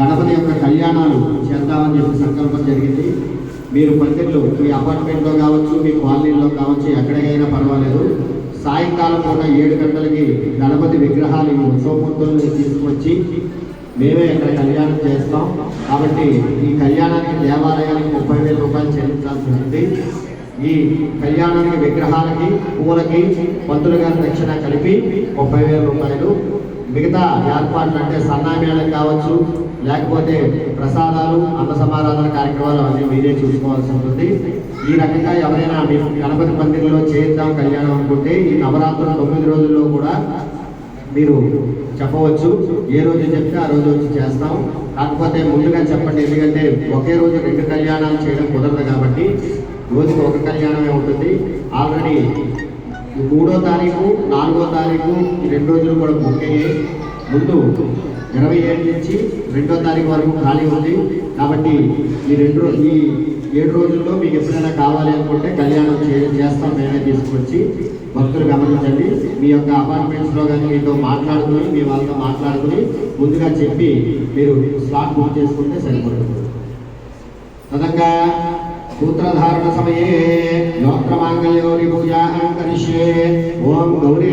గణపతి యొక్క కళ్యాణాలు చేద్దామని చెప్పి సంకల్పం జరిగింది. మీరు పందిర్లు మీ అపార్ట్మెంట్లో కావచ్చు మీ కాలనీలో కావచ్చు ఎక్కడికైనా పర్వాలేదు. సాయంకాలం పూట ఏడు గంటలకి గణపతి విగ్రహాలు ఈ ఉత్సవమూర్తులను తీసుకొచ్చి మేమే ఇక్కడ కళ్యాణం చేస్తాం. కాబట్టి ఈ కళ్యాణానికి దేవాలయానికి ముప్పై వేల రూపాయలు చెల్లించాల్సి ఉంది. ఈ కళ్యాణానికి విగ్రహాలకి పూలకి పంతులు గారి దక్షిణ కలిపి ముప్పై వేల రూపాయలు. మిగతా ఏర్పాట్లు అంటే సన్నామేళం కావచ్చు లేకపోతే ప్రసాదాలు అన్న సమారాధన కార్యక్రమాలు అన్నీ మీరే చూసుకోవాల్సి ఉంటుంది. ఈ రకంగా ఎవరైనా మీ గణపతి పందిరిలో చేద్దాం కళ్యాణం అనుకుంటే ఈ నవరాత్రుల తొమ్మిది రోజుల్లో కూడా మీరు చెప్పవచ్చు. ఏ రోజు చెప్తే ఆ రోజు వచ్చి చేస్తాం. కాకపోతే ముందుగా చెప్పండి ఎందుకంటే ఒకే రోజు రెండు కళ్యాణాలు చేయడం కుదరదు కాబట్టి రోజుకి ఒక కళ్యాణమే ఉంటుంది. ఆల్రెడీ మూడో తారీఖు నాలుగో తారీఖు ఈ రెండు రోజులు కూడా బుక్ అయ్యాయి ముందు ఇరవై ఏడు నుంచి రెండో తారీఖు వరకు ఖాళీ ఉంది. కాబట్టి ఈ రెండు రోజు ఈ ఏడు రోజుల్లో మీకు ఎప్పుడైనా కావాలి అనుకుంటే కళ్యాణం చేస్తాం మేమే తీసుకొచ్చి భక్తులు గమనించండి. మీ యొక్క అపార్ట్మెంట్స్లో కానీ మీతో మాట్లాడుకుని మీ వాళ్ళతో మాట్లాడుకుని ముందుగా చెప్పి మీరు స్లాట్ బుక్ చేసుకుంటే సరిపడుతుంది తదంగా సూత్రధారణ సమయే యోత్రమాంగళ్యోరి పూజాహం కరిష్యే. ఓం గౌరీ